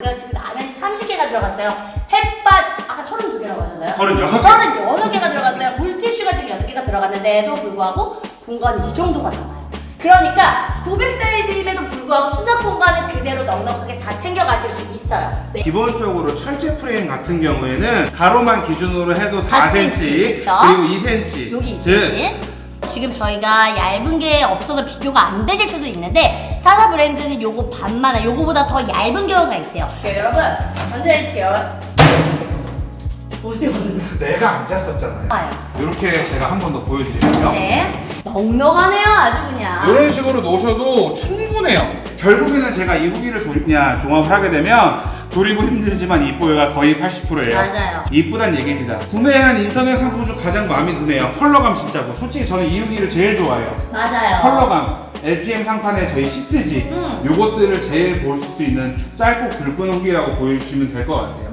제가 지금 라면이 30개가 들어갔어요. 햇반 아까 32개라고 하셨나요? 36개. 36개가 들어갔어요. 물티슈가 지금 6개가 들어갔는데도 불구하고 공간이 이 정도가 나와요. 그러니까 900 사이즈임에도 불구하고 수납 공간은 그대로 넉넉하게 다 챙겨 가실 수 있어요. 네. 기본적으로 철제 프레임 같은 경우에는 가로만 기준으로 해도 4cm, 4cm, 그쵸? 그리고 2cm. 여기 즉, 있 지. 지금 저희가 얇은 게 없어서 비교가 안 되실 수도 있는데 타사 브랜드는 요거 반만 요거보다 더 얇은 경우가 있대요. 네, 여러분 먼저 해줄게요. 어디 어디 내가 앉았었잖아요. 나요? 이렇게 제가 한 번 더 보여드릴게요. 네. 넉넉하네요, 아주 그냥. 이런 식으로 놓으셔도 충분해요. 결국에는 제가 이 후기를 조립냐 종합을 하게 되면 조립은 힘들지만 이뻐요가 거의 80%예요. 맞아요. 이쁘단 얘기입니다. 구매한 인터넷 상품 중 가장 마음에 드네요. 컬러감 진짜고. 솔직히 저는 이 후기를 제일 좋아해요. 맞아요. 컬러감, LPM 상판의 저희 시트지, 음. 요것들을 제일 볼수 있는 짧고 굵은 후기라고 보여주시면 될 것 같아요.